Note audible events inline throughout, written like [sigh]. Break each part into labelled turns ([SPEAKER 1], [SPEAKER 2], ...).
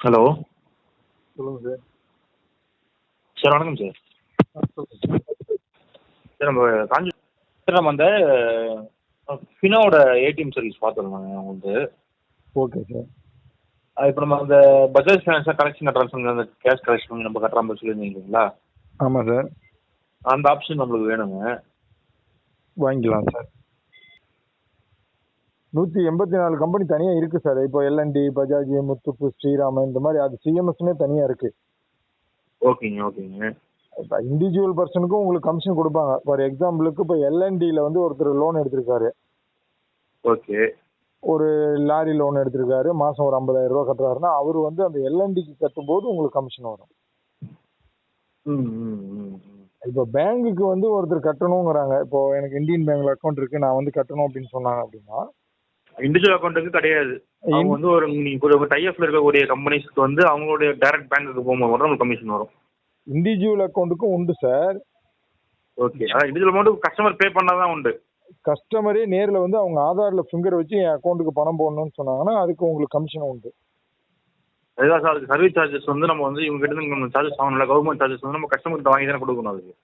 [SPEAKER 1] Hello
[SPEAKER 2] சொல்லுங்க sir.
[SPEAKER 1] Sir வணக்கம் sir. Sir. நம்ம காஞ்சி சார் நம்ம அந்த ஃபினோட ஏடிஎம் சர்வீஸ் பார்த்துருந்தோங்க உங்களுக்கு
[SPEAKER 2] ஓகே சார்.
[SPEAKER 1] இப்போ நம்ம அந்த பஜாஜ் ஃபைனான்ஸாக கலெக்ஷன் கட்டுறோம் அந்த கேஷ் கலெக்ஷன் நம்ம கட்டுற மாதிரி சொல்லியிருந்தீங்க இல்லைங்களா
[SPEAKER 2] ஆமாம் சார்.
[SPEAKER 1] அந்த ஆப்ஷன் நம்மளுக்கு வேணுங்க.
[SPEAKER 2] வாங்கிக்கலாம் சார். நூற்றி எண்பத்தி நாலு கம்பெனி தனியாக இருக்குது சார் இப்போ எல்என்டி பஜாஜ் முத்துப்பு ஸ்ரீராம் இந்த மாதிரி அது சிஎம்எஸ்னே தனியாக இருக்குது
[SPEAKER 1] ஓகேங்க ஓகேங்க.
[SPEAKER 2] இப்போ இண்டிவிஜுவல் பர்சனுக்கும் உங்களுக்கு கமிஷன் கொடுப்பாங்க. ஃபார் எக்ஸாம்பிளுக்கு இப்போ எல்என்டியில் வந்து ஒருத்தர் லோன் எடுத்திருக்காரு.
[SPEAKER 1] ஓகே.
[SPEAKER 2] ஒரு லாரி லோன் எடுத்திருக்காரு. மாதம் ஒரு ஐம்பதாயிரம் ரூபா கட்டுறாருன்னா அவர் வந்து அந்த எல்என்டிக்கு கட்டும்போது உங்களுக்கு கமிஷன் வரும். இப்போ பேங்குக்கு வந்து ஒருத்தர் கட்டணுங்கிறாங்க. இப்போ எனக்கு இந்தியன் பேங்க்ல அக்கௌண்ட் இருக்கு. நான் வந்து கட்டணும் அப்படின்னு சொன்னாங்க அப்படின்னா
[SPEAKER 1] இண்டிவிஜுவல் அக்கௌண்ட்டுக்கு கிடையாது. அவங்க வந்து ஒரு நீங்கள் ஒரு டைஎஃப்ல இருக்கக்கூடிய கம்பெனிஸ்க்கு வந்து அவங்களுடைய டைரக்ட் பேங்க்குக்கு போகும்போது மட்டும் கமிஷன் வரும்.
[SPEAKER 2] இண்டிவிஜுவல் அக்கௌண்ட்டுக்கும் உண்டு சார்
[SPEAKER 1] ஓகே அதான் இண்டிவிஜுவல் அமௌண்ட் கஸ்டமர் பே பண்ணால் தான் உண்டு.
[SPEAKER 2] கஸ்டமரே நேரில் வந்து அவங்க ஆதாரில் ஃபிங்கர் வச்சு என் அக்கௌண்ட்டுக்கு பணம் போடணும்னு சொன்னாங்கன்னா அதுக்கு உங்களுக்கு கமிஷன் உண்டு.
[SPEAKER 1] அதுதான் சார் அதுக்கு சர்வீஸ் சார்ஜஸ் வந்து நம்ம வந்து இவங்க கிட்ட இருந்து நம்ம சார்ஜஸ் வாங்கல கவர்மெண்ட் சார்ஜஸ் வந்து நம்ம கஸ்டமர்கிட்ட வாங்கி தானே கொடுக்கணும் அதுக்கு.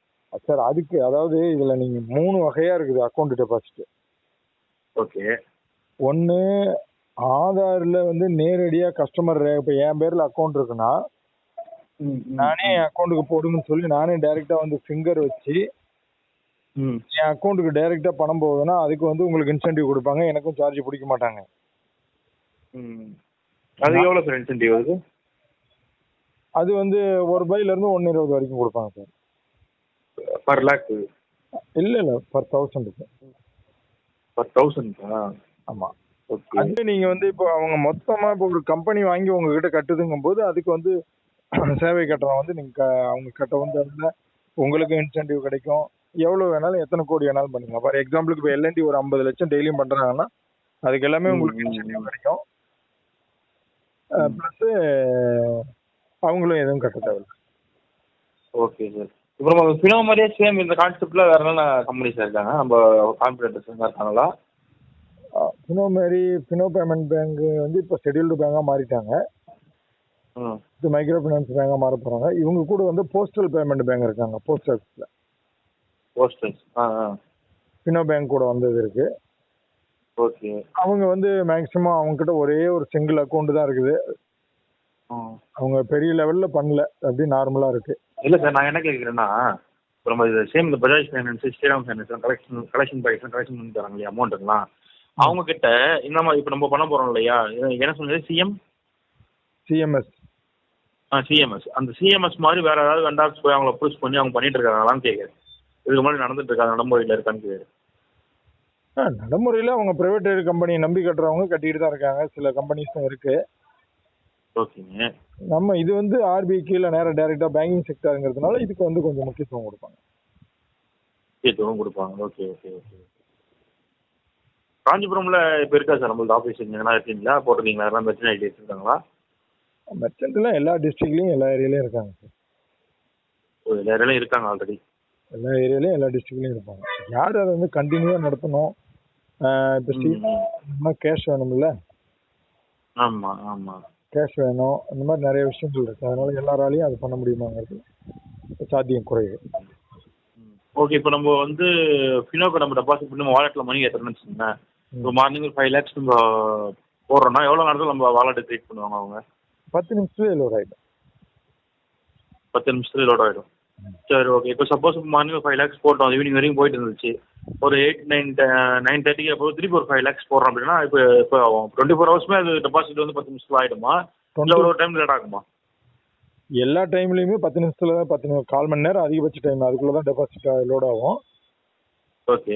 [SPEAKER 2] சார் அதுக்கு அதாவது இதில் நீங்கள் மூணு வகையாக இருக்குது அக்கௌண்ட் டெபாசிட்
[SPEAKER 1] ஓகே
[SPEAKER 2] ஒன்று ஆதாரில் வந்து நேரடியாக கஸ்டமர் இப்போ என் பேரில் அக்கௌண்ட் இருக்குன்னா நானே என் அக்கௌண்ட்டுக்கு போடுங்கன்னு சொல்லி நானே டைரெக்டாக வந்து ஃபிங்கர் வச்சு என் அக்கௌண்ட்டுக்கு டைரெக்டாக பணம் போகுதுன்னா அதுக்கு வந்து உங்களுக்கு இன்சென்டிவ் கொடுப்பாங்க. எனக்கும் சார்ஜ் பிடிக்க மாட்டாங்க.
[SPEAKER 1] அது எவ்வளோ சார் இன்சென்டிவ் அது
[SPEAKER 2] அது வந்து ஒரு ரூபாயிலேருந்து ஒன்று இருபது வரைக்கும் கொடுப்பாங்க சார்
[SPEAKER 1] பர் லேக்
[SPEAKER 2] இல்லை இல்லை பர் தௌசண்ட்
[SPEAKER 1] பர் தௌசண்ட்க்கா ஓகே.
[SPEAKER 2] அது நீங்கள் வந்து இப்போ அவங்க மொத்தமாக இப்போ ஒரு கம்பெனி வாங்கி உங்ககிட்ட கட்டுதுங்கும் போது அதுக்கு வந்து [clears throat] சேவை கட்டணம் வந்து நீங்கள் அவங்க கட்ட வந்து உங்களுக்கு இன்சென்டிவ் கிடைக்கும். எவ்வளோ வேணாலும் எத்தனை கோடி வேணாலும் பண்ணிக்கலாம். ஃபார் எக்ஸாம்பிளுக்கு இப்போ எல்என்டி ஒரு ஐம்பது லட்சம் டெய்லியும் பண்ணுறாங்கன்னா அதுக்கு எல்லாமே உங்களுக்கு இன்சென்டிவ் கிடைக்கும். ப்ளஸ்ஸு அவங்களும் எதுவும் கட்ட தேவையில்லை.
[SPEAKER 1] ஓகே சார் இப்போ நம்ம ஃபினோ மாதிரியே சேம் இந்த கான்செப்டில் வேறு என்னென்ன கம்பெனிஸ் இருக்காங்க? நம்ம கான்ஃபிடென்டர்ஸ் இருக்காங்களா?
[SPEAKER 2] ஃபினோ மாரி ஃபினோ பேமெண்ட் பேங்க் வந்து இப்போ ஷெட்யூல்டு பேங்காக மாறிட்டாங்க. இது மைக்ரோ ஃபைனான்ஸ் பேங்காக மாற போகிறாங்க இவங்க கூட வந்து போஸ்டல் பேமெண்ட் பேங்க் இருக்காங்க போஸ்ட் ஆஃபீஸில்
[SPEAKER 1] ஆ
[SPEAKER 2] ஃபினோ பேங்க் கூட வந்தது இருக்கு.
[SPEAKER 1] ஓகே
[SPEAKER 2] அவங்க வந்து மேக்ஸிமம் அவங்க கிட்ட ஒரே ஒரு சிங்கிள் அக்கௌண்ட் தான் இருக்குது. அவங்க பெரிய லெவலில் பண்ணல அப்படி நார்மலாக இருக்கு.
[SPEAKER 1] இல்லை சார் நான் என்ன கேட்குறேன்னா இப்போ நம்ம இது சேம் இந்த Bajaj finance Shriram finance collection collection boys collection பண்ணி தராங்க இல்லையா அமௌண்ட்டுலாம் அவங்க கிட்ட இந்த மாதிரி இப்போ நம்ம பண்ண போகிறோம் இல்லையா? என்ன சொன்னது? சிஎம்
[SPEAKER 2] சிஎம்எஸ்
[SPEAKER 1] ஆ சிஎம்எஸ் அந்த சிஎம்எஸ் மாதிரி வேற ஏதாவது வெண்டார்ஸ் போய் அவங்கள அப்ரோச் பண்ணி அவங்க பண்ணிட்டு இருக்காங்களான்னு கேட்குறேன் இதுக்கு முன்னாடி நடந்துட்டு இருக்காங்க நடைமுறையில் இருக்கான்னு கேட்குறேன்
[SPEAKER 2] நடைமுறையில் அவங்க ப்ரைவேட் கம்பெனியை நம்பி கட்டுறவங்க கட்டிட்டு தான் இருக்காங்க. சில கம்பெனிஸும் இருக்கு.
[SPEAKER 1] ஓகேங்க.
[SPEAKER 2] நம்ம இது வந்து ஆர்பிஐ கீழே நேரம் டைரெக்டாக பேங்கிங் செக்டருங்கிறதுனால இதுக்கு வந்து கொஞ்சம் முக்கியத்துவம் கொடுப்பாங்க.
[SPEAKER 1] முக்கியத்துவம் கொடுப்பாங்க. Okay okay okay. காஞ்சிபுரம்ல இப்போ இருக்கா சார் நம்மளது ஆஃபீஸ் எங்கன்னா இருக்கீங்களா? போட்டிருக்கீங்களா? எல்லாம் பிரச்சனை ஐடி வச்சுருக்காங்களா
[SPEAKER 2] மெர்ச்சன்ட்லாம் எல்லா டிஸ்ட்ரிக்ட்லையும் எல்லா ஏரியாலையும் இருக்காங்க சார்.
[SPEAKER 1] ஓ எல்லா ஏரியாலையும் இருக்காங்க ஆல்ரெடி
[SPEAKER 2] எல்லா ஏரியாலையும் எல்லா டிஸ்ட்ரிக்ட்லையும் இருப்பாங்க. யார் அதை வந்து கண்டினியூவாக நடத்தணும்? இப்போ ஸ்டீமா கேஷ் வேணும்ல?
[SPEAKER 1] ஆமாம் ஆமாம்
[SPEAKER 2] கேஷ் வேணும். இந்த மாதிரி நிறைய விஷயங்கள் இருக்கு. அதனால எல்லாராலையும் அது பண்ண முடியுமாங்கிறது சாத்தியம் குறைவு.
[SPEAKER 1] ஓகே இப்போ நம்ம வந்து ஃபினோக்கு நம்ம டெபாசிட் பண்ணி வாலெட்டில் மணி ஏற்றுறோம்னு வச்சுக்கோங்களேன். இப்போ மார்னிங் ஒரு ஃபைவ் லேக்ஸ் நம்ம போடுறோம்னா எவ்வளோ நேரத்தில் நம்ம வாலெட் கிரியேட் பண்ணுவாங்க அவங்க?
[SPEAKER 2] பத்து நிமிஷத்துல லோட் ஆகிடும்
[SPEAKER 1] பத்து நிமிஷத்துல லோட் ஆகிடும் சரி ஓகே இப்போ சப்போஸ் மார்னிங் ஒரு ஃபைவ் லேக்ஸ் போட்டோம். ஈவினிங் வரைக்கும் போயிட்டு இருந்துச்சு. ஒரு எயிட் நைன் நைன் தேர்ட்டிக்கு அப்போ திருப்பி ஒரு ஃபைவ் லேக்ஸ் போடுறோம் அப்படின்னா இப்போ இப்போ ஆகும். டுவெண்ட்டி ஃபோர் ஹவர்ஸ்மே அது டெபாசிட் வந்து பத்து நிமிஷத்தில் ஆகிடுமா இல்லை ஒரு டைம் லேட் ஆகுமா?
[SPEAKER 2] எல்லா டைம்லையுமே பத்து நிமிஷத்துல பத்து கால் மணி நேரம் அதிகபட்ச டைம் அதுக்குள்ள தான் டெபாசிட் லோட் ஆகும்.
[SPEAKER 1] ஓகே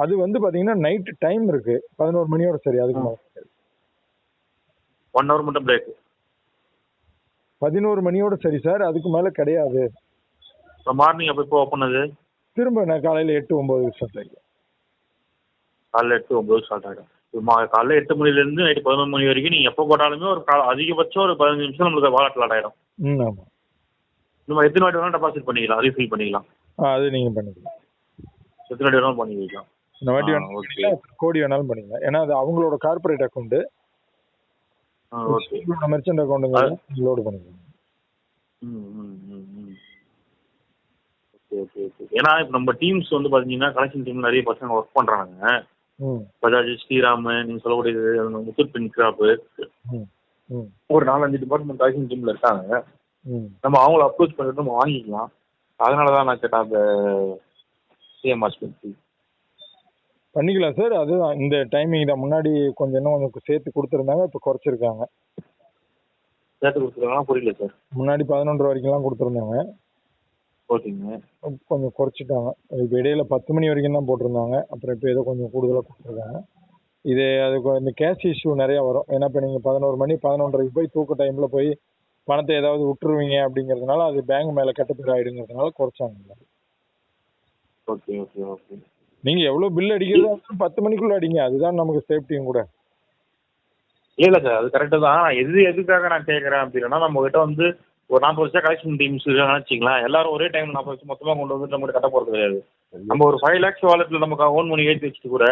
[SPEAKER 2] அது வந்து பாத்தீங்கன்னா நைட் டைம் இருக்கு. பதினோரு மணியோட சரி அதுக்கு மேல.
[SPEAKER 1] ஒன் ஹவர் மட்டும் பிரேக்
[SPEAKER 2] பதினோரு மணியோட சரி சார். அதுக்கு மேல கிடையாது.
[SPEAKER 1] இப்போ மார்னிங் அப்போ இப்போ ஓப்பன் அது
[SPEAKER 2] திரும்ப நான் காலையில எட்டு ஒன்பது நிமிஷம் தெரியும்
[SPEAKER 1] காலைல எட்டு ஒம்பது ஸ்டார்ட் ஆகிடும் காலைல எட்டு மணிலேருந்து நைட்டு பதினொரு மணி வரைக்கும் நீங்கள் எப்போ போட்டாலுமே ஒரு கா அதிகபட்சம் ஒரு பதினஞ்சு நிமிஷம் நம்மளுக்கு வாலெட் லாட் ஆகிடும்
[SPEAKER 2] ம் ஆமா.
[SPEAKER 1] நம்ம எத்தனை வாட்டி வேணாலும் டெபாசிட் பண்ணிக்கலாம் ரீஃபில் பண்ணிக்கலாம்.
[SPEAKER 2] ஆ, அது நீங்க பண்ணிக்கலாம்.
[SPEAKER 1] எத்தனை வேணாலும் பண்ணி வைக்கலாம்.
[SPEAKER 2] இந்த வாட்டி. பண்ணிக்கலாம், கோடி வேணாலும் பண்ணிக்கலாம் ஏன்னா அது அவங்களோட கார்பரேட் அக்கௌண்ட் மெர்ச்சன்ட் அக்கௌண்ட்டுங்க லோடு பண்ணிக்கலாம்
[SPEAKER 1] ஏன்னா இப்போ நம்ம டீம்ஸ் வந்து பார்த்தீங்கன்னா கலெக்ஷன் டீம் நிறைய பசங்க ஒர்க் பண்ணுறாங்க
[SPEAKER 2] ம்.
[SPEAKER 1] பஜாஜ் ஸ்ரீராம் நீங்கள் சொல்லக்கூடியது அந்த முத்தூட் பின் கிராப்பு ஒரு நாலஞ்சு டிபார்ட்மெண்ட் கலெக்ஷன் டீமில் இருக்காங்க.
[SPEAKER 2] ம்.
[SPEAKER 1] நம்ம அவங்கள அப்ரோச் பண்ணிட்டு நம்ம வாங்கிக்கலாம். அதனால தான் நான் கேட்டேன் அந்த சிஎம் ஆஸ்பெக்ட்
[SPEAKER 2] பண்ணிக்கலாம் சார் அது இந்த டைமிங் தான். முன்னாடி கொஞ்சம் இன்னும் கொஞ்சம் சேர்த்து கொடுத்துருந்தாங்க இப்போ குறைச்சிருக்காங்க.
[SPEAKER 1] சேர்த்து கொடுத்துருக்காங்கன்னா புரியல சார்.
[SPEAKER 2] முன்னாடி பதினொன்று வரைக்கும்லாம் கொடுத்துருந்தாங்க.
[SPEAKER 1] ஓகேங்க.
[SPEAKER 2] கொஞ்சம் குறைச்சிட்டாங்க. இப்போ இடையில பத்து மணி வரைக்கும் தான் போட்டிருந்தாங்க. அப்புறம் இப்போ ஏதோ கொஞ்சம் கூடுதலாக கொடுத்துருக்காங்க. இது அதுக்கு இந்த கேஷ் இஷ்யூ நிறையா வரும். ஏன்னா இப்போ நீங்கள் பதினோரு மணி பதினொன்றரைக்கு போய் தூக்க டைமில் போய் பணத்தை ஏதாவது விட்டுருவீங்க அப்படிங்கிறதுனால அது பேங்க் மேலே கட்டுப்படி ஆயிடுங்கிறதுனால குறைச்சாங்க.
[SPEAKER 1] ஓகே ஓகே ஓகே
[SPEAKER 2] நீங்கள் எவ்வளோ பில் அடிக்கிறதோ பத்து மணிக்குள்ளே அடிங்க. அதுதான் நமக்கு சேஃப்டியும் கூட.
[SPEAKER 1] இல்லை சார் அது கரெக்டு தான். எது எதுக்காக நான் கேட்குறேன் அப்படின்னா நம்ம கிட்ட வந்து ஒரு நாற்பது வருஷம் கலெக்ஷன் டீம்ஸ் வச்சுங்களேன் எல்லாரும் ஒரே டைம் நாற்பது வருஷம் மொத்தமாக கொண்டு வந்து நம்ம கட்ட போகிறது கிடையாது. நம்ம ஒரு ஃபைவ் லேக்ஸ் வாலெட்டில் நமக்கு ஓன் மணி ஏற்றி வச்சுட்டு கூட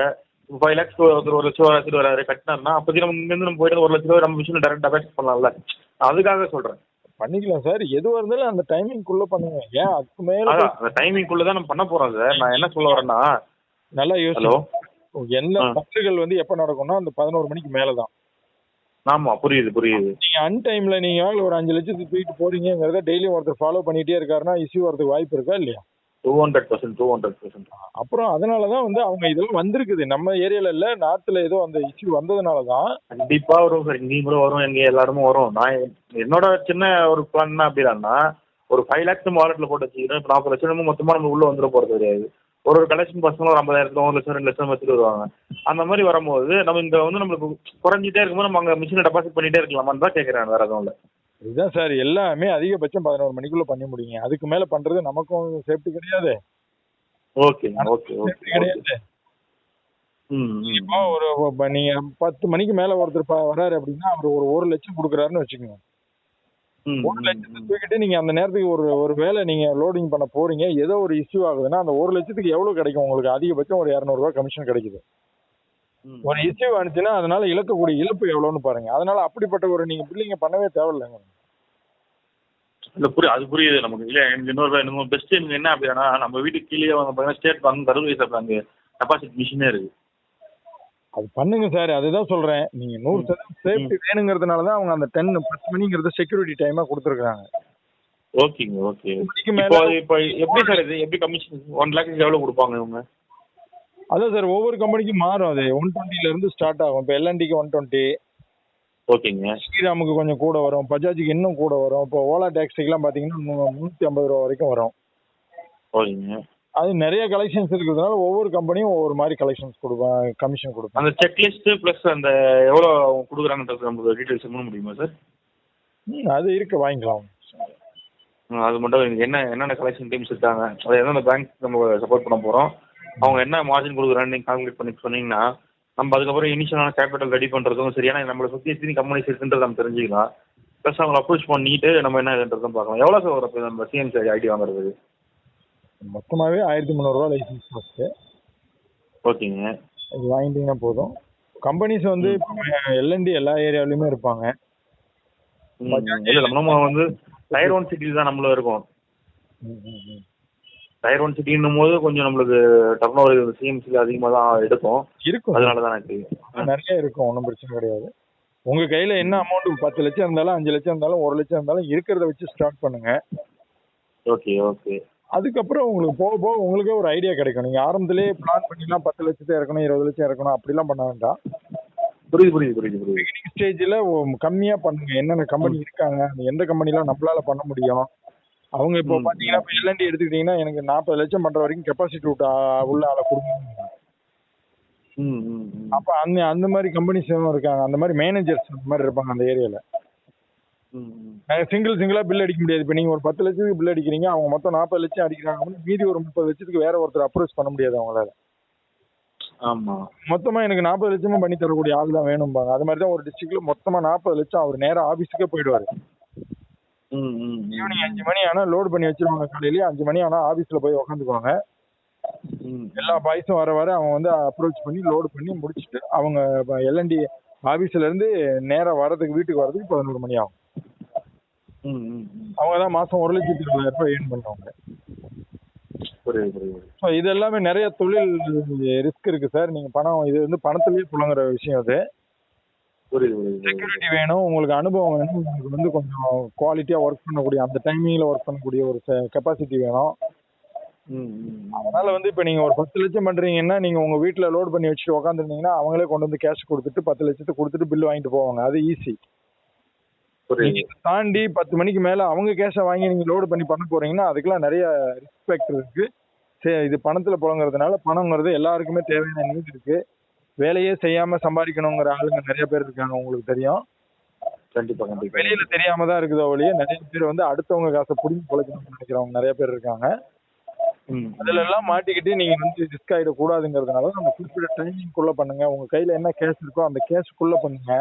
[SPEAKER 1] இப்போ ஃபைவ் லேக்ஸ் ஒருத்தர் ஒரு லட்ச ரூபா எடுத்துட்டு வராரு கட்டினார்னா அப்போதைக்கு நம்ம இங்கேருந்து நம்ம போயிட்டு ஒரு லட்ச ரூபா நம்ம மிஷின் டேரக்ட் டெபாசிட் பண்ணலாம்ல. அதுக்காக சொல்கிறேன்
[SPEAKER 2] பண்ணிக்கலாம் சார். எதுவாக இருந்தாலும் அந்த டைமிங்குள்ளே பண்ணுங்க. ஏன் அதுக்கு மேலே
[SPEAKER 1] அந்த டைமிங்குள்ளே தான் நம்ம பண்ண போகிறோம் சார். நான் என்ன சொல்ல வரேன்னா
[SPEAKER 2] நல்லா யோசிச்சு
[SPEAKER 1] ஆ.
[SPEAKER 2] பங்குகள் வந்து எப்போ நடக்கும்னா அந்த பதினோரு மணிக்கு மேலே தான்.
[SPEAKER 1] ஆமாம் புரியுது புரியுது.
[SPEAKER 2] நீங்க அன் டைம்ல நீங்க ஒரு அஞ்சு லட்சத்துக்கு தூக்கிட்டு போறீங்கிறத டெய்லியும் ஒருத்தர் ஃபாலோ பண்ணிட்டே இருக்காருன்னா இஷ்யூ வரதுக்கு வாய்ப்பு இருக்கா இல்லையா?
[SPEAKER 1] Two hundred percent two hundred percent
[SPEAKER 2] அப்புறம் அதனாலதான் வந்து அவங்க இதெல்லாம் வந்திருக்குது. நம்ம ஏரியால இல்ல நார்த்ல ஏதோ அந்த இஷ்யூ வந்ததுனால தான்
[SPEAKER 1] கண்டிப்பாக வரும் சார். இங்கேயும் கூட வரும் எங்கே எல்லாருமே வரும். நான் என்னோட சின்ன ஒரு பிளான் என்ன அப்படின்னா ஒரு ஃபைவ் லேக்ஸ் நம்ம வாலெட்டில் போட்டு வச்சுக்கிறோம் இப்போ நாற்பது லட்சம் நம்ம மொத்தமாக நம்ம உள்ளே வந்துட போகிறது கிடையாது. ஒரு ஒரு கலெக்ஷன் பசங்களும் ஒரு ஐம்பதாயிரத்துல ஒரு லட்சம் ரெண்டு லட்சம் வச்சுட்டு வருவாங்க. அந்த மாதிரி வரும்போது நம்ம இங்கே வந்து நம்மளுக்கு குறைஞ்சிட்டே இருக்கும்போது நம்ம அங்கே மிஷினை டெபாசிட் பண்ணிட்டே இருக்கலாமான்னு தான் கேட்குறேன் வேறு எதுவும் இல்லை.
[SPEAKER 2] இதுதான் சார் எல்லாமே அதிகபட்சம் பதினோரு மணிக்குள்ள பண்ணி முடியுங்க அதுக்கு மேல பண்றது நமக்கும் சேஃப்டி கிடையாது.
[SPEAKER 1] ஓகே ஓகே
[SPEAKER 2] இப்போ ஒரு நீங்க பத்து மணிக்கு மேல ஒருத்தர் வராரு அப்படின்னா அவர் ஒரு ஒரு லட்சம் கொடுக்குறாருன்னு வச்சுக்கோங்க. ஒரு லட்சத்தை தூக்கிட்டு நீங்க அந்த நேரத்துக்கு ஒரு ஒரு வேலை நீங்க லோடிங் பண்ண போறீங்க. ஏதோ ஒரு இஷ்யூ ஆகுதுன்னா அந்த ஒரு லட்சத்துக்கு எவ்வளவு கிடைக்கும்? உங்களுக்கு அதிகபட்சம் ஒரு இரநூறுவா கமிஷன் கிடைக்குது. ஒரு இஷ்யூ வந்துச்சுன்னா அதனால இழக்கக்கூடிய இழப்பு எவ்வளோன்னு பாருங்க. அதனால அப்படிப்பட்ட ஒரு நீங்க பில்லிங்க பண்ணவே தேவையில்லைங்க
[SPEAKER 1] இல்லை புரியுது அது புரியுது நமக்கு. இல்லை எனக்கு இன்னொரு இன்னும் பெஸ்ட் எனக்கு என்ன அப்படின்னா நம்ம வீட்டுக்கு கீழே வந்து பார்த்தீங்கன்னா State Bank Karur Vysya bank deposit மிஷினே இருக்குது
[SPEAKER 2] அது பண்ணுங்க சார் அதுதான் சொல்றேன். நீங்க நூறு சதவீதம் சேஃப்டி வேணுங்கிறதுனால தான் அவங்க அந்த டென் பத்து மணிங்கிறத செக்யூரிட்டி டைமா கொடுத்துருக்காங்க
[SPEAKER 1] ஓகேங்க ஓகே. இப்போ இப்போ எப்படி சார் இது? எப்படி கமிஷன் ஒன் லேக்கு எவ்வளோ கொடுப்பாங்க இவங்க?
[SPEAKER 2] அதான் சார் ஒவ்வொரு கம்பெனிக்கும் மாறும் அது. ஒன் டுவெண்ட்டில இருந்து ஸ்டார்ட் ஆகும். இப்போ எல்என்டிக்கு ஒன் டுவெண்ட்டி
[SPEAKER 1] ஓகேங்க.
[SPEAKER 2] ஸ்ரீராமுக்கு கொஞ்சம் கூட வரும். பஜாஜுக்கு இன்னும் கூட வரும். இப்போ ஓலா டாக்ஸிக்கெல்லாம் பார்த்தீங்கன்னா முந்நூற்றி ஐம்பது ரூபா வரைக்கும் வரும்.
[SPEAKER 1] ஓகேங்க.
[SPEAKER 2] அது நிறைய கலெக்ஷன்ஸ் இருக்கிறதுனால ஒவ்வொரு கம்பெனியும் ஒவ்வொரு மாதிரி கலெக்ஷன்ஸ் கொடுப்பாங்க கமிஷன் கொடுப்பாங்க.
[SPEAKER 1] அந்த செக்லிஸ்ட் ப்ளஸ் அந்த எவ்வளோ கொடுக்குறாங்கன்றது நமக்கு டீட்டெயில்ஸ் பண்ண முடியுமா சார்?
[SPEAKER 2] அது இருக்கு. வாங்கிக்கலாம்.
[SPEAKER 1] அது மட்டும் என்ன என்னென்ன கலெக்ஷன் டீம்ஸ் இருக்காங்க? அது எந்தெந்த பேங்க் நம்ம சப்போர்ட் பண்ண போகிறோம் அவங்க என்ன மார்ஜின் கொடுக்குறான்னு நீங்கள் கால்குலேட் பண்ணி சொன்னீங்கன்னா நம்ம அதுக்கப்புறம் இனிஷியலான கேபிட்டல் ரெடி பண்ணுறதும் சரி. ஏன்னா நம்மளை சுற்றி எத்தனை கம்பெனிஸ் இருக்குன்றது நம்ம தெரிஞ்சுக்கலாம். ப்ளஸ் அவங்களை அப்ரோச் பண்ணிட்டு நம்ம என்ன இதுன்றதும் பார்க்கலாம். எவ்வளோ சார் வரும் நம்ம சிஎம்சி ஐடி வாங்குறதுக்கு?
[SPEAKER 2] மொத்தமாகவே ஆயிரத்தி முந்நூறுரூவா லைசன்ஸ் காஸ்ட்டு
[SPEAKER 1] ஓகேங்க.
[SPEAKER 2] அது வாங்கிட்டீங்கன்னா போதும். கம்பெனிஸ் வந்து எல்என்டி எல்லா ஏரியாவிலையுமே இருப்பாங்க.
[SPEAKER 1] இல்லை நம்ம வந்து டயர் ஒன் சிட்டியில் தான் நம்மளும் இருக்கோம். டயர் ஒன் சிட்டின்னும் போது கொஞ்சம் நம்மளுக்கு டர்ன் ஓவர் சிஎம்சியில் அதிகமாக தான் எடுக்கும்.
[SPEAKER 2] இருக்கும்.
[SPEAKER 1] அதனால தான் எனக்கு
[SPEAKER 2] நிறைய இருக்கும். ஒன்றும் பிரச்சனை கிடையாது. உங்க கையில என்ன அமௌண்ட் பத்து லட்சம் இருந்தாலும் அஞ்சு லட்சம் இருந்தாலும் ஒரு லட்சம் இருந்தாலும் இருக்கிறத வச்சு ஸ்டார்ட் பண்ணுங்க.
[SPEAKER 1] Okay okay.
[SPEAKER 2] அதுக்கப்புறம் உங்களுக்கு போக போக உங்களுக்கே ஒரு ஐடியா கிடைக்கும். நீங்க ஆரம்பத்திலேயே பிளான் பண்ணிலாம் பத்து லட்சத்தை இறக்கணும் இருபது லட்சம் இறக்கணும் அப்படிலாம் பண்ண வேண்டாம்.
[SPEAKER 1] புரியுது புரியுது புரியுது புரியுது.
[SPEAKER 2] ஸ்டேஜில் கம்மியா பண்ணுங்க. என்னென்ன கம்பெனி இருக்காங்க எந்த கம்பெனிலாம் நம்மளால பண்ண முடியும்? அவங்க இப்போ. பாத்தீங்கன்னா இப்போ எல்என்டி எடுத்துக்கிட்டீங்கன்னா எனக்கு நாற்பது லட்சம் பண்ற வரைக்கும் கெப்பாசிட்டி விட்டு உள்ள ஆளை கொடுங்க. அப்போ அந்த அந்த மாதிரி கம்பெனிஸும் இருக்காங்க? அந்த மாதிரி மேனேஜர்ஸ் அந்த மாதிரி இருப்பாங்க அந்த ஏரியால சிங்கிள் சிங்கிளா பில் அடிக்க முடியாது. இப்போ நீங்க ஒரு பத்து லட்சத்துக்கு பில் அடிக்கிறீங்க அவங்க மொத்தம் நாற்பது லட்சம் அடிக்கிறாங்க மீதி ஒரு முப்பது லட்சத்துக்கு வேற ஒருத்தர் அப்ரோச் பண்ண முடியாது அவங்களால.
[SPEAKER 1] ஆமா.
[SPEAKER 2] மொத்தமா எனக்கு நாற்பது லட்சமும் பண்ணி தரக்கூடிய ஆள் தான் வேணும்பாங்க. அது மாதிரி தான் ஒரு டிஸ்ட்ரிக்ட்ல மொத்தமா நாற்பது லட்சம் அவர் நேரா ஆபீஸுக்கே போயிடுவாரு. ஈவினிங் அஞ்சு மணி ஆனா லோடு பண்ணி வச்சிருவாங்க காலையிலேயே அஞ்சு மணி ஆனா ஆபீஸ்ல போய் உட்காந்துக்குவாங்க
[SPEAKER 1] ம்.
[SPEAKER 2] எல்லா பாய்ஸும் வர வர அவங்க வந்து அப்ரோச் பண்ணி லோடு பண்ணி முடிச்சுட்டு அவங்க எல்என்டி ஆபீஸ்ல இருந்து நேரா வரதுக்கு வீட்டுக்கு வரதுக்கு பதினோரு மணி ஆகும். அவங்க தான் மாசம் ஒரு லட்சத்தி இருபதாயிரம் ரூபாய் ஏர்ன் பண்ணுவாங்க. இது எல்லாமே நிறைய தொழில் ரிஸ்க் இருக்கு சார். நீங்க பணம் இது வந்து பணத்திலேயே புழங்குற விஷயம் அது. செக்யூரிட்டி வேணும் உங்களுக்கு அனுபவம் வேணும் உங்களுக்கு வந்து கொஞ்சம் குவாலிட்டியா ஒர்க் பண்ணக்கூடிய அந்த டைமிங்ல ஒர்க் பண்ணக்கூடிய ஒரு கெப்பாசிட்டி வேணும். அதனால வந்து இப்போ நீங்க ஒரு பத்து லட்சம் பண்றீங்கன்னா நீங்க உங்க வீட்ல லோட் பண்ணி வச்சுட்டு உட்காந்துருந்தீங்கன்னா அவங்களே கொண்டு வந்து கேஷ் கொடுத்துட்டு பத்து லட்சத்தை கொடுத்துட்டு பில் வாங்கிட்டு போவாங்க. அது ஈஸி தாண்டி பத்து மணிக்கு மேல அவங்க கேஷை வாங்கி நீங்க லோடு பண்ணி பண்ண போறீங்கன்னா அதுக்கெல்லாம் நிறைய ரெஸ்பெக்ட் இருக்கு. சரி இது பணத்துல புழங்குறதுனால பணங்கிறது எல்லாருக்குமே தேவையான நீட் இருக்கு. வேலையே செய்யாம சம்பாதிக்கணுங்கிற ஆளுங்க நிறைய பேர் இருக்காங்க உங்களுக்கு தெரியும்.
[SPEAKER 1] கண்டிப்பா கண்டிப்பா.
[SPEAKER 2] வெளியில தெரியாம தான் இருக்குதோ ஒழிய நிறைய பேர் வந்து அடுத்தவங்க காசை புடிங்கி பொழைக்கணும்னு நினைக்கிறவங்க நிறைய பேர் இருக்காங்க.
[SPEAKER 1] ம்.
[SPEAKER 2] அதுல எல்லாம் மாட்டிக்கிட்டு நீங்க வந்து ரிஸ்க் ஆயிடக்கூடாதுங்கிறதுனால நம்ம குறிப்பிட்ட டைமிங்குள்ள பண்ணுங்க. உங்க கையில என்ன கேஷ் இருக்கோ அந்த கேஷ்க்குள்ள பண்ணுங்க.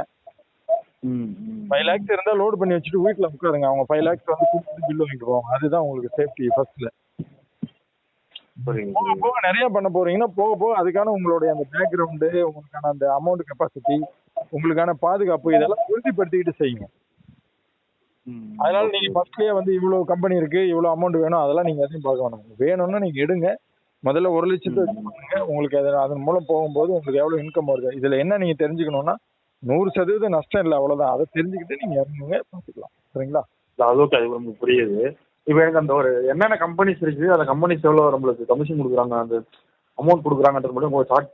[SPEAKER 2] ஃபைவ் லேக்ஸ் இருந்தா லோட் பண்ணி வச்சுட்டு வீட்ல உட்காருங்க. அவங்க ஃபைவ் லேக்ஸ் வந்து பில் வாங்கிட்டு போவாங்க. அதுதான் உங்களுக்கு சேஃப்டி ஃபர்ஸ்ட்ல போக போக நிறைய பண்ண போறீங்கன்னா போக போக அதுக்கான உங்களுடைய அந்த பேக்ரவுண்டு உங்களுக்கான அந்த அமௌண்ட் கெப்பாசிட்டி உங்களுக்கான பாதுகாப்பு இதெல்லாம் உறுதிப்படுத்திக்கிட்டு செய்யுங்க. அதனால நீங்க ஃபர்ஸ்ட்லயே வந்து இவ்வளவு கம்பெனி இருக்கு இவ்வளவு அமௌண்ட் வேணும் அதெல்லாம் நீங்க எதையும் பார்க்க வேணாம். வேணும்னா நீங்க எடுங்க. முதல்ல ஒரு லட்சத்தை பண்ணுங்க உங்களுக்கு அது அதன் மூலம் போகும்போது உங்களுக்கு எவ்வளவு இன்கம் வருது. இதுல என்ன நீங்க தெரிஞ்சுக்கணும்னா நூறு சதவீதம் நஷ்டம் இல்லை அவ்வளவுதான். அதை தெரிஞ்சுக்கிட்டு நீங்க இறங்குங்க பார்த்துக்கலாம் சரிங்களா?
[SPEAKER 1] இல்ல, அது ஓகே அது நமக்கு புரியுது. இப்போ எனக்கு அந்த ஒரு என்னென்ன கம்பெனிஸ் இருக்கு அந்த கம்பெனிஸ் எவ்வளோ நம்மளுக்கு கமிஷன் கொடுக்குறாங்க அந்த அமௌண்ட் கொடுக்குறாங்கன்றது மட்டும் உங்கள் சார்ட்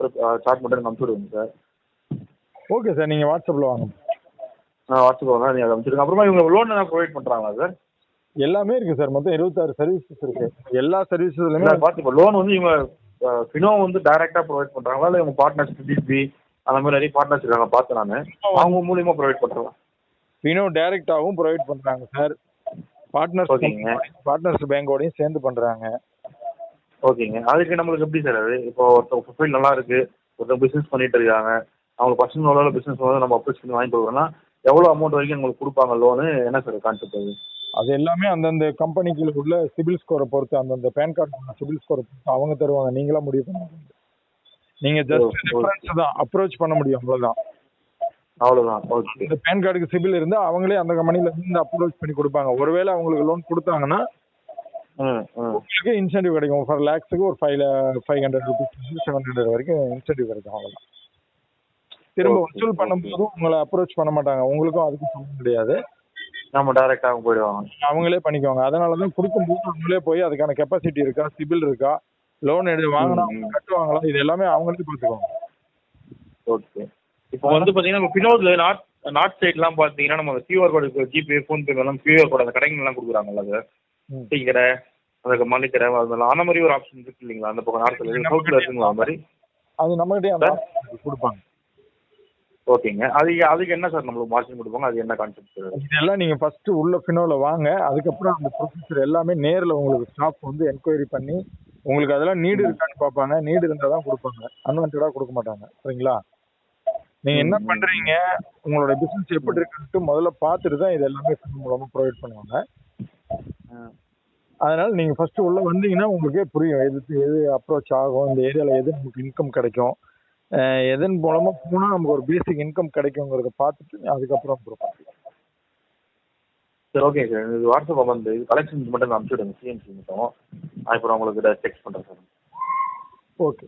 [SPEAKER 1] சார்ட் மட்டும் எனக்கு அனுப்பிச்சு விடுங்க சார்
[SPEAKER 2] ஓகே சார் நீங்க வாட்ஸ்அப்ல வாங்க.
[SPEAKER 1] நான் வாட்ஸ்அப் வரேன் நீங்கள் அதை அப்புறமா இவங்க லோன் என்ன ப்ரொவைட் பண்ணுறாங்களா சார்
[SPEAKER 2] எல்லாமே இருக்கு சார் மொத்தம் இருபத்தாறு சர்வீசஸ் இருக்கு. எல்லா சர்வீசஸ்லயுமே
[SPEAKER 1] பார்த்து இப்போ லோன் வந்து இவங்க ஃபினோ வந்து டைரெக்டாக ப்ரொவைட் பண்ணுறாங்களா இல்லை இவங்க பார்ட்னர்ஸ் டிபி அந்த மாதிரி நிறைய பார்ட்னர்ஸ் இருக்காங்க பார்த்தேன் நான். அவங்க மூலியமாக ப்ரொவைட் பண்ணுறாங்க
[SPEAKER 2] பினோ டைரக்டாவும் ப்ரொவைட் பண்றாங்க சார் பார்ட்னர்ஸ். பார்ட்னர்ஸ் பேங்கோடையும் சேர்ந்து பண்றாங்க.
[SPEAKER 1] ஓகேங்க அதுக்கு நம்மளுக்கு எப்படி சார் அது? இப்போ ஒருத்தவங்க ப்ரொஃபைல் நல்லா இருக்கு ஒருத்தவங்க பிஸ்னஸ் பண்ணிட்டு இருக்காங்க. அவங்க பர்சனல் லெவலில் பிஸ்னஸ் வந்து நம்ம அப்ரோச் பண்ணி வாங்கி கொடுக்குறோம்னா எவ்வளோ அமௌண்ட் வரைக்கும் உங்களுக்கு கொடுப்பாங்க லோனு என்ன சார் கான்செப்ட் அது?
[SPEAKER 2] அது எல்லாமே அந்தந்த கம்பெனிக்குள்ள உள்ள சிபில் ஸ்கோரை பொறுத்து அந்தந்த பேன் கார்டு சிபில் ஸ்கோரை பொறுத்து அவங்க தருவாங்க. நீங்களா முடிவு பண்ண முடியாது. நீங்க ஜஸ்ட். ரெஃபரன்ஸ் தான் அப்ரோச் பண்ண முடியும். அவ்வளவுதான்.
[SPEAKER 1] அவ்வளோதான் ஓகே
[SPEAKER 2] இந்த பேன் கார்டுக்கு சிபில் இருந்தா அவங்களே அந்த கம்பெனில இருந்து அப்ரோச் பண்ணி கொடுப்பாங்க. ஒருவேளை அவங்களுக்கு லோன் கொடுத்தாங்கன்னா உங்களுக்கு இன்சென்டிவ் கிடைக்கும். ஃபார் லேக்ஸுக்கு ஒரு five five hundred rupees seven hundred வரைக்கும் இன்சென்டிவ் கிடைக்கும் அவ்வளவுதான். திரும்ப வசூல் பண்ணும்போதும் உங்களை அப்ரோச் பண்ண மாட்டாங்க. உங்களுக்கும் அதுக்கும் சம்மந்தம் கிடையாது.
[SPEAKER 1] நம்ம டைரெக்டாக அவங்க போயிடுவாங்க.
[SPEAKER 2] அவங்களே பண்ணிக்குவாங்க. அதனால தான் கொடுக்கும்போது அவங்களே போய் அதுக்கான கெப்பாசிட்டி இருக்கா சிபில் இருக்கா லோன் எடுத்து வாங்கினா
[SPEAKER 1] ம்.
[SPEAKER 2] கட்டுவாங்களா இது எல்லாமே அவங்களே பார்த்துக்குவாங்க.
[SPEAKER 1] ஓகே இப்போ வந்து பார்த்தீங்கன்னா நம்ம பினோதில் நார்த் நார்த் சைட்லாம் பார்த்தீங்கன்னா நம்ம கியூஆர் கோடு ஜிபே ஃபோன்பே எல்லாம் கியூஆர் கோடு அந்த கடைங்கெல்லாம் கொடுக்குறாங்கல்ல
[SPEAKER 2] ம்.
[SPEAKER 1] டீ கடை அந்த மளிகை கடை அதெல்லாம் அந்த மாதிரி ஒரு ஆப்ஷன் இருக்கு இல்லைங்களா? அந்த பக்கம் நார்த்தில் சவுத்தில் இருக்குங்களா அந்த மாதிரி?
[SPEAKER 2] அது நம்மகிட்டே
[SPEAKER 1] Sir?
[SPEAKER 2] option கொடுப்பாங்க.
[SPEAKER 1] ஓகேங்க. அதுக்கு அதுக்கு என்ன சார் நம்மளுக்கு மார்ஜின் கொடுப்பாங்க? அது என்ன கான்செப்ட்
[SPEAKER 2] இதெல்லாம் நீங்க ஃபர்ஸ்ட் உள்ள ஃபினோல வாங்க. அதுக்கப்புறம் அந்த ப்ரொசீஜர் எல்லாமே நேர்ல உங்களுக்கு ஸ்டாஃப் வந்து என்கொயரி பண்ணி உங்களுக்கு அதெல்லாம் நீடு இருக்கான்னு பார்ப்பாங்க. நீடு இருந்தா தான் கொடுப்பாங்க. அன்வான்டா கொடுக்க மாட்டாங்க. சரிங்களா? நீங்க என்ன. பண்றீங்க? உங்களோட பிசினஸ் எப்படி இருக்குன்ட்டு முதல்ல பார்த்துட்டு தான் இது எல்லாமே மூலமா ப்ரொவைட் பண்ணுவாங்க. அதனால நீங்க ஃபர்ஸ்ட் உள்ள வந்தீங்கன்னா உங்களுக்கே புரியும். எது எது அப்ரோச் ஆகும்? இந்த ஏரியால எது நமக்கு இன்கம் கிடைக்கும்? எதன் மூலமா போனா நமக்கு ஒரு பேசிக் இன்கம் கிடைக்குங்கிறத பார்த்துட்டு அதுக்கப்புறம் அப்புறம்.
[SPEAKER 1] சரி ஓகே சார் இது வாட்ஸ்அப் வந்து இது கலெக்ஷன்ஸ் மட்டும் நான் அனுப்பிச்சு விடுங்க சிஎன்சி மட்டும். நான் இப்போ உங்களுக்கு டெக்ஸ்ட் பண்ணுறேன் சார்
[SPEAKER 2] ஓகே